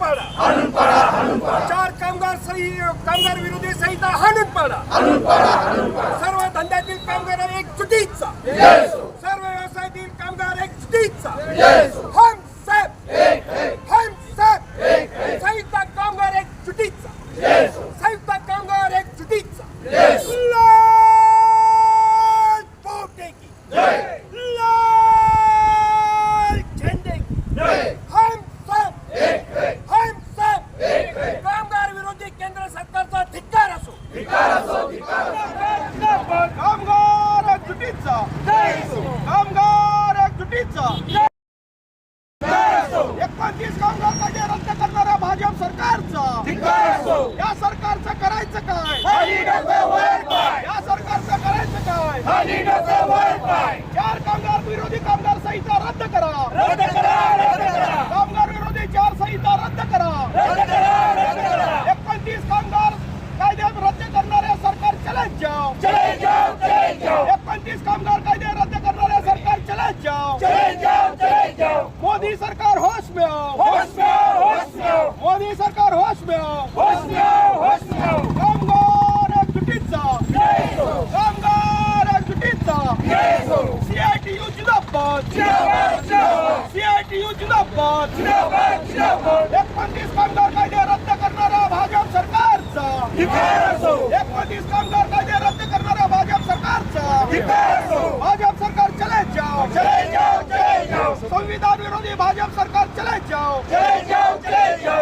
पाडा हाणून पाडा चार कामगार सही कामगार विरोधी संहिता हाणून पाडा सर्व धंद्यातील कामगार एकजुटीचा सर्व व्यवसायातील कामगार एकजुटीचा हम सब हम सब संयुक्त कामगार एकजुटीचा संयुक्त कामगार एकजुटीचा लाल बोटे की लाल झंडे की हम सब हम सब कामगार विरोधी केंद्र सरकारचा धिक्कार असो कामगार एकजुटीचा कामगार एकजुटीचा एकोणतीस कामगार कायदे रद्द करणाऱ्या भाजप सरकारचा या सरकारचं करायचं काय या सरकारचं करायचं काय चार कामगार विरोधी कामगार संहिता रद्द करा कामगार विरोधी चार संहिता रद्द करा एकोणतीस कामगार कायदे रद्द करणाऱ्या सरकार चले जाओ एकोणतीस कामगार कायदे रद्द करणाऱ्या सरकार चले जाओ। मोदी सरकार होश में आओ। मोदी सरकार होश में आओ। कामगार एकजुटीचा। कामगार एकजुटीचा। सीआयटीयू जिंदाबाद। सीआयटीयू जिंदाबाद। एकोणतीस कामगार कायदे रद्द करणारा भाजप सरकारचा एकोणतीस कामगार कायदे रद्द करणारा भाजप सरकारचा भाजप सरकार चले जाओ संविधान विरोधी भाजप सरकार चले जाओ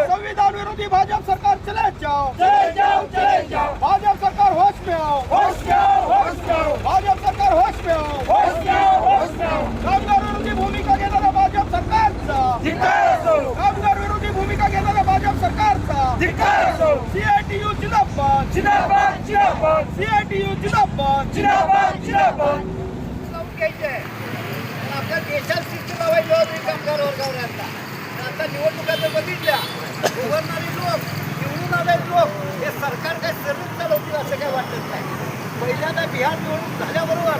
संविधान विरोधी भाजप सरकार चले जाओ भाजप सरकार होश में आओ भाजप सरकार होश में आओ कामगार विरोधी भूमिका घेणारा भाजप सरकारचा कामगार विरोधी भूमिका घेणारा भाजप सरकारचा सीआयटीयू जिंदाबाद सीआयटीयू जिंदाबाद. लावून घ्यायचे आहे. आणि आपल्या देशात शिस्त लावायची होती कामगार वर्गावर आता आता बघितल्या उभारणारे लोक निवडून आले लोक हे सरकार काय सर्वच चालवतील असं काय वाटत नाही. पहिल्यांदा बिहार निवडणूक झाल्याबरोबर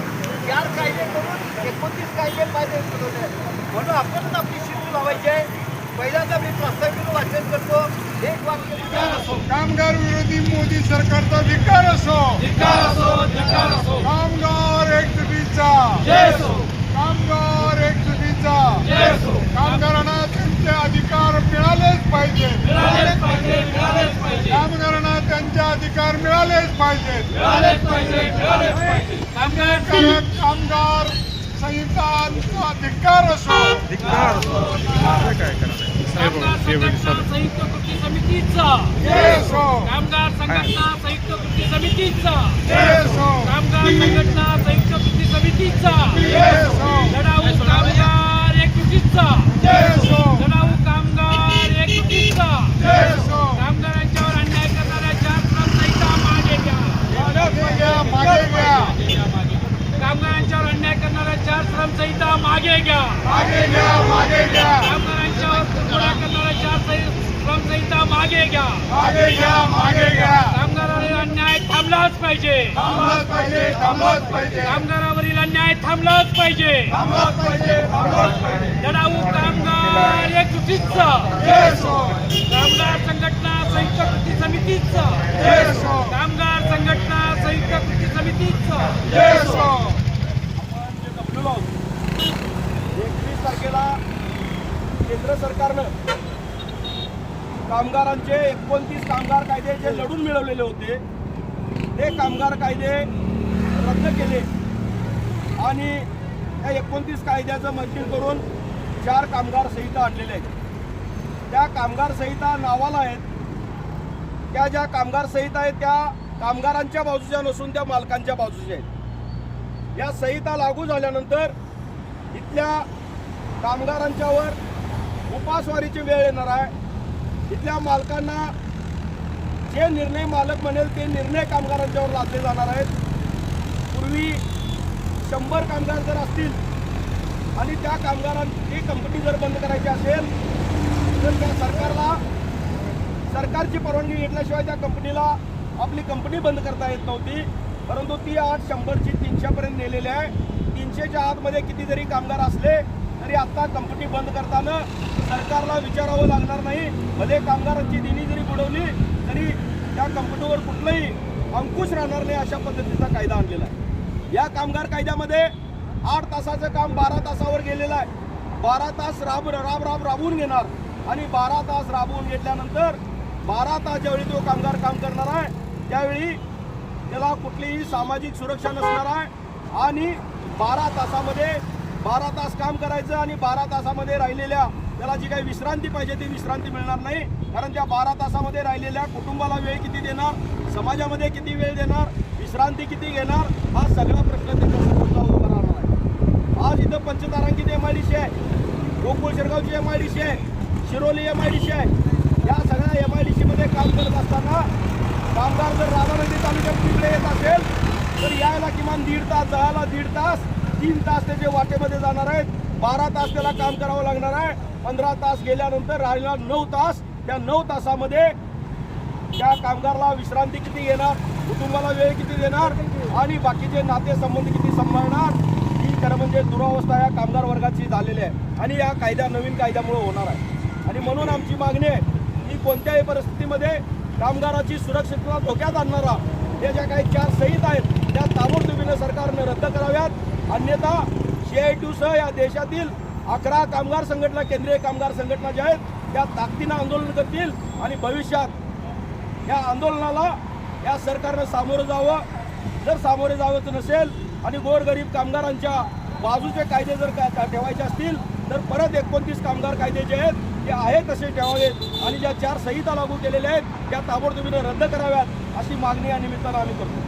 चार कायदे करून एकोणतीस कायदे पाहिजे बनवले म्हणून आपणच आपली शिस्त लावायची आहे. पहिल्यांदा मी प्रास्ताविक वाचन करतो. एक वाक्य विचार असो. कामगार विरोधी मोदी सरकारचा धिक्कार असो. कामगार एकजुटीचा कामगार एकजुटीचा कामगारांना त्यांचे अधिकार मिळालेच पाहिजे कामगारांना त्यांचे अधिकार मिळालेच पाहिजेत. कामगार कामगार संहितांचा धिक्कार असो? संयुक्त कृती समितीचा. कामगार संघटना संयुक्त कृती समितीचा. कामगार संघटना संयुक्त कृती समितीचा. लढाऊ कामगार एकजुटीचा जय असो लढाऊ कामगार एकजुटीचा जय असो कामगारांच्यावर अन्याय करणाऱ्या चार श्रम संहिता मागे घ्या मागे घ्या मागे घ्या कामगारांच्यावर अन्याय करणाऱ्या चार श्रम संहिता मागे घ्या मागे घ्या मागे घ्या कामगारांच्यावर कुरघोडा करणाऱ्या चार सं- श्रम संहिता मागे घ्या मागे घ्या मागे घ्या कामगारावरील अन्याय थांबलाच पाहिजे थांबलाच पाहिजे थांबलाच पाहिजे कामगारावरील अन्याय थांबलाच पाहिजे थांबलाच पाहिजे थांबलाच पाहिजे लढाऊ कामगार एकजुटीचा जय कामगार संघटना संयुक्त कृती समितीचं कामगार संघटना संयुक्त कृती समितीचं जय असो तारखेला केंद्र सरकारनं कामगारांचे एकोणतीस कामगार कायदे जे लढून मिळवलेले होते. ते कामगार कायदे रद्द केले आणि त्या एकोणतीस कायद्याचं मंजूर करून चार कामगार संहिता आणलेल्या आहेत. त्या कामगार संहिता नावाला आहेत. त्या ज्या कामगार संहिता आहेत त्या कामगारांच्या बाजूच्या नसून त्या मालकांच्या बाजूच्या आहेत. या संहिता लागू झाल्यानंतर इथल्या कामगारांच्यावर उपासवारीची वेळ येणार आहे. इथल्या मालकांना जे निर्णय मालक म्हणेल ते निर्णय कामगारांच्यावर लादले जाणार आहेत. पूर्वी शंभर कामगार जर असतील आणि त्या कामगारांची कंपनी जर बंद करायची असेल तर त्या सरकारला सरकारची परवानगी घेतल्याशिवाय त्या कंपनीला आपली कंपनी बंद करता येत नव्हती. परंतु ती आज शंभरची तीनशेपर्यंत नेलेली आहे. तीनशेच्या आतमध्ये किती जरी कामगार असले तरी आता कंपनी बंद करताना सरकारला विचारावं लागणार नाही. भले कामगारांची दिनी जरी बुडवली तरी त्या कंपनीवर कुठलंही अंकुश राहणार नाही अशा पद्धतीचा कायदा आणलेला आहे. या कामगार कायद्यामध्ये आठ तासाचं काम बारा तासावर गेलेलं आहे. बारा तास राब राब राब राबवून घेणार आणि बारा तास राबवून घेतल्यानंतर बारा तास ज्यावेळी तो कामगार काम करणार आहे त्यावेळी त्याला कुठलीही सामाजिक सुरक्षा नसणार आहे. आणि बारा तासामध्ये बारा तास काम करायचं आणि बारा तासामध्ये राहिलेल्या त्याला जी काही विश्रांती पाहिजे ती विश्रांती मिळणार नाही. कारण त्या बारा तासामध्ये राहिलेल्या कुटुंबाला वेळ किती देणार? समाजामध्ये किती वेळ देणार? विश्रांती किती घेणार? हा सगळा प्रश्न त्याच्यासमोर उभा राहणार आहे. आज इथं पंचतारांकित एम आय डी सी आहे. गोकुळ शिरगावची एम आय डी सी आहे. Shiroli M I D C आहे. या सगळ्या एम आय डी सीमध्ये काम करत असताना कामगार जर राधानगरी तालुक्यात तिकडे येत असेल तर यायला किमान दीड तास जायला दीड तास तीन तास त्याचे वाटेमध्ये जाणार आहेत बारा तास त्याला काम करावं लागणार आहे. पंधरा तास गेल्यानंतर राहिला नऊ तास. त्या नऊ तासामध्ये त्या कामगारला विश्रांती किती येणार कुटुंबाला वेळ किती देणार आणि बाकीचे नातेसंबंध किती सांभाळणार ही खरं म्हणजे दुरावस्था या कामगार वर्गाची झालेली आहे. आणि या कायद्या नवीन कायद्यामुळे होणार आहे. आणि म्हणून आमची मागणी आहे की कोणत्याही परिस्थितीमध्ये कामगाराची सुरक्षितता धोक्यात आणणारा हे ज्या काही चार संहित आहेत त्या ताबडतोबीनं सरकारनं रद्द कराव्यात. अन्यथा सी आय सह या देशातील अकरा कामगार संघटना केंद्रीय कामगार संघटना ज्या आहेत त्या ताकदीनं आंदोलन करतील आणि भविष्यात या आंदोलनाला या सरकारनं सामोरं जावं. जर सामोरे जावंच नसेल आणि गोरगरीब कामगारांच्या बाजूचे कायदे जर का का- ठेवायचे असतील तर परत एकोणतीस कामगार कायदे जे आहेत ते आहे तसे ठेवावेत. आणि ज्या चार संहिता लागू केलेल्या आहेत त्या ताबडतोबीनं रद्द कराव्यात अशी मागणी या निमित्तानं आम्ही करतो.